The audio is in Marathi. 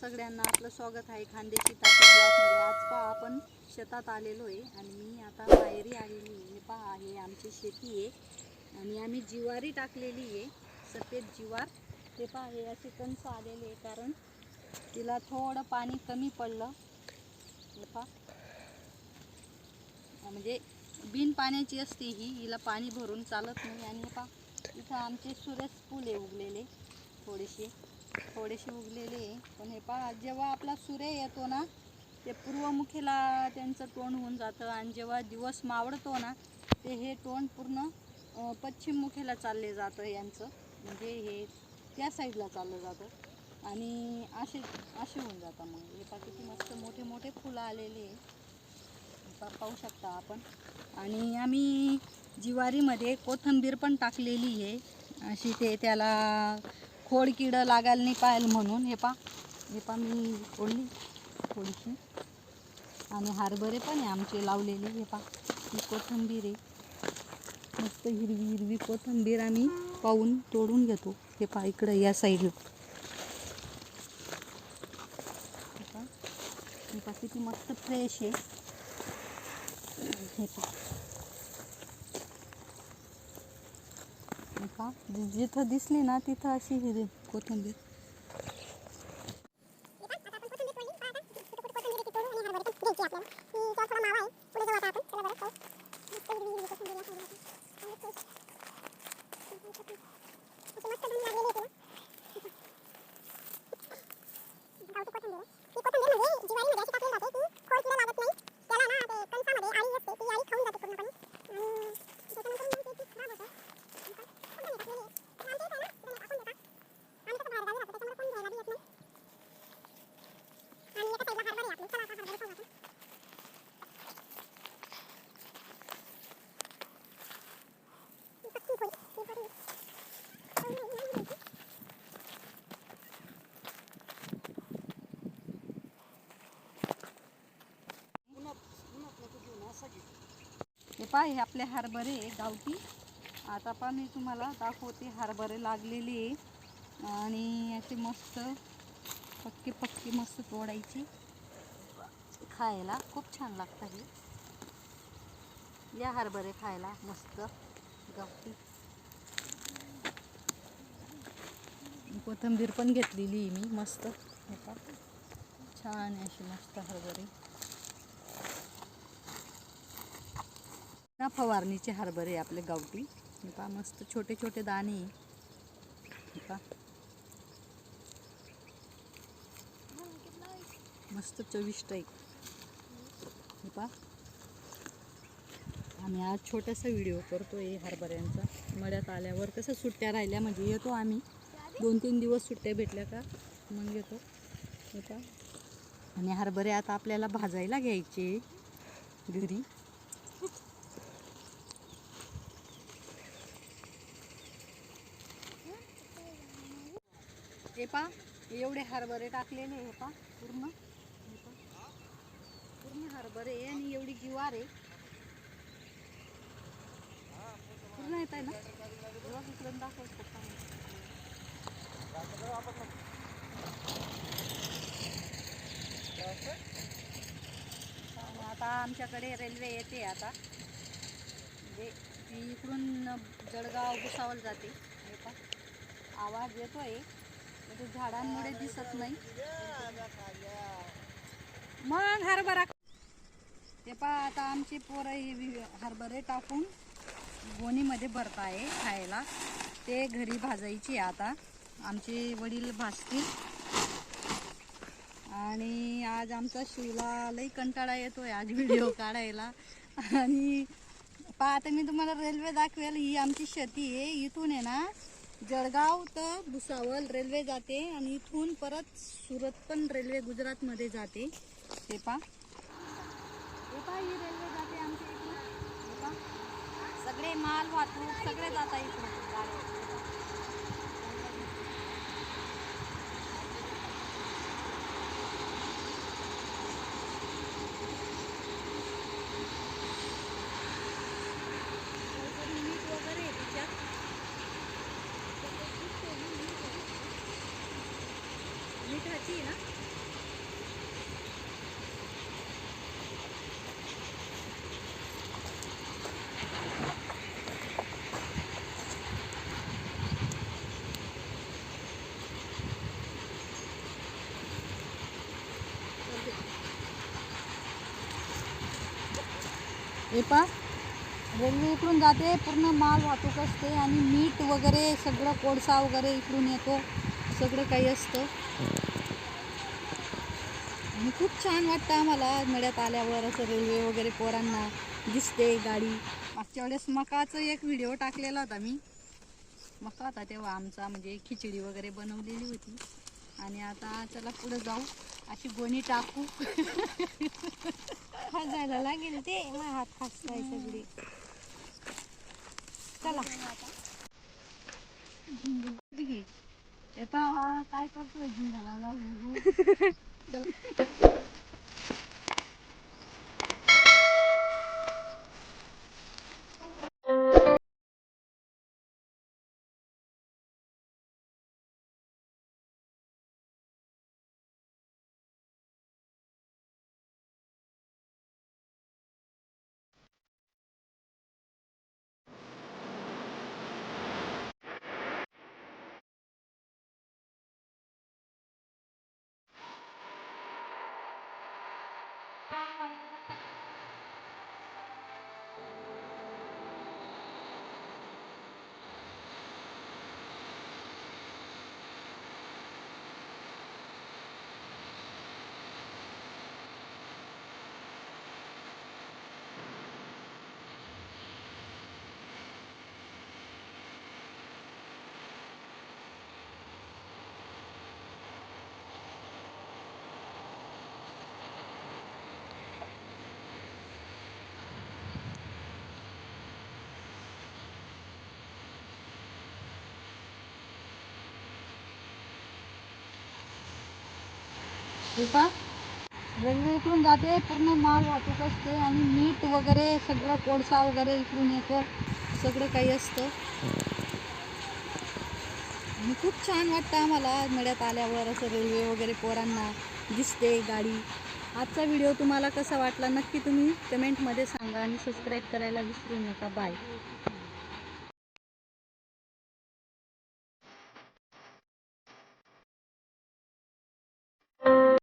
सगळ्यांना आपलं स्वागत आहे खानदेशी तापी ब्लॉकमध्ये आज पहा आपण शेतात आलेलो आहे आणि मी आता पायरी आलेली आहे. हे पहा हे आमची शेती आहे आणि आम्ही जिवारी टाकलेली आहे. सफेद जिवार. ते पहा हे असे कंस आलेले आहे कारण तिला थोडं पाणी कमी पडलं. हे पहा. म्हणजे बिन पाण्याची असते ही. हिला पाणी भरून चालत नाही. आणि हे पहा इथं आमचे सूर्यच फुले उगलेले थोडेसे. थोडेसे उगलेले. पण हे पहा जेव्हा आपला सूर्य येतो ना ते पूर्वमुखीला त्यांचं तोंड होऊन जातं. आणि जेव्हा दिवस मावळतो ना ते हे तोंड पूर्ण अं, पश्चिममुखीला चालले जातं यांचं. म्हणजे हे त्या साईडला चाललं जातं. आणि असे असे होऊन जातं मग. हे पहा किती मस्त मोठे मोठे फुलं आलेले. पाहू शकता आपण. आणि आम्ही जिवारीमध्ये कोथिंबीर पण टाकलेली आहे. अशी ते त्याला खोड किडं लागायला नाही पाहिजे म्हणून. हे पा हे पा मी ओढली थोडीशी. आणि हरभरे पण आहे आमचे लावलेले. हे पा ही कोथिंबीर आहे. मस्त हिरवी हिरवी कोथिंबीर आम्ही पाहून तोडून घेतो. हे पा इकडं या साईडला. हे किती मस्त फ्रेश आहे. हे पा. का? जिथं दिसली ना तिथं अशी हिरवी कोथिंबीर. हे पाय हे आपले हरभरे गावती गावठी. आता पण मी तुम्हाला दाखवते हरभरे लागलेले आहे आणि असे मस्त पक्के पक्के मस्त तोडायची. खायला खूप छान लागतं हे. या हरभरे खायला मस्त गावठी. कोथिंबीर पण घेतलेली आहे मी मस्त. हे छान आहे अशी मस्त हरभरे. ना फवारणीचे हरभरे आपले गावठी. हे मस्त छोटे छोटे दाणे आहे. मस्त चविष्ट आहे. हे पहा. आम्ही आज छोटासा व्हिडिओ करतोय हरभऱ्यांचा. मळ्यात आल्यावर कसं सुट्ट्या राहिल्या म्हणजे येतो आम्ही. दोन तीन दिवस सुट्ट्या भेटल्या का? मग येतो. आता आणि हरभरे आता आपल्याला भाजायला घ्यायचे घरी. हे पा एवढे हरभरे टाकलेले हे पा पूर्ण. हे पहा. पूर्ण हरभरे आहे आणि एवढी जिवार आहे. पूर्ण येत आहे ना? बघा इकडून दाखव पप्पा. आता आमच्याकडे रेल्वे येते आता. म्हणजे ती इकडून जळगाव भुसावल जाते. हे पहा. आवाज येतोय. म्हणजे झाडांमुळे दिसत नाही. मग हरभरा ते पहा आता आमची पोरं हे वि- हरभरे टाकून गोणीमध्ये भरता आहे खायला. ते घरी भाजायची आता. आमचे वडील भाजतील आणि आज आमचा शिवला लई कंटाळा येतोय आज व्हिडिओ काढायला. आणि पहा आता मी तुम्हाला रेल्वे दाखवेल. ही आमची शेती आहे. इथून आहे ना जळगाव तर भुसावळ रेल्वे जाते आणि इथून परत सुरत पण रेल्वे गुजरातमध्ये जाते. ते पहा. हे ही रेल्वे जाते आमच्या इथून. सगळे माल वाहतूक सगळे जात इकडून. आहे ना? हे पा रेल्वे इकडून जाते. पूर्ण माल वाहतूक असते आणि मीठ वगैरे सगळं कोळसा वगैरे इकडून येतो. सगळं काही असतं. आणि खूप छान वाटतं आम्हाला. नड्यात आल्यावर असं रेल्वे वगैरे पोरांना दिसते गाडी. मागच्या वेळेस मकाचा एक व्हिडिओ टाकलेला होता मी. मका होता तेव्हा आमचा म्हणजे खिचडी वगैरे बनवलेली होती. आणि आता चला पुढे जाऊ. अशी गोणी टाकू. खाजायला लागेल ते. हात खासताय सगळे. चला. येता काय करतोय Yeah. हे पा. रेल्वे इकडून जाते पूर्ण माल वाहतूक असते आणि मीठ वगैरे सगळं कोळसा वगैरे इकडून येतो सगळं काही असतं. आणि खूप छान वाटतं आम्हाला मेळ्यात आल्यावर असं रेल्वे वगैरे पोरांना दिसते गाडी. आजचा व्हिडिओ तुम्हाला कसा वाटला नक्की तुम्ही कमेंटमध्ये सांगा आणि सबस्क्राईब करायला विसरू नका. बाय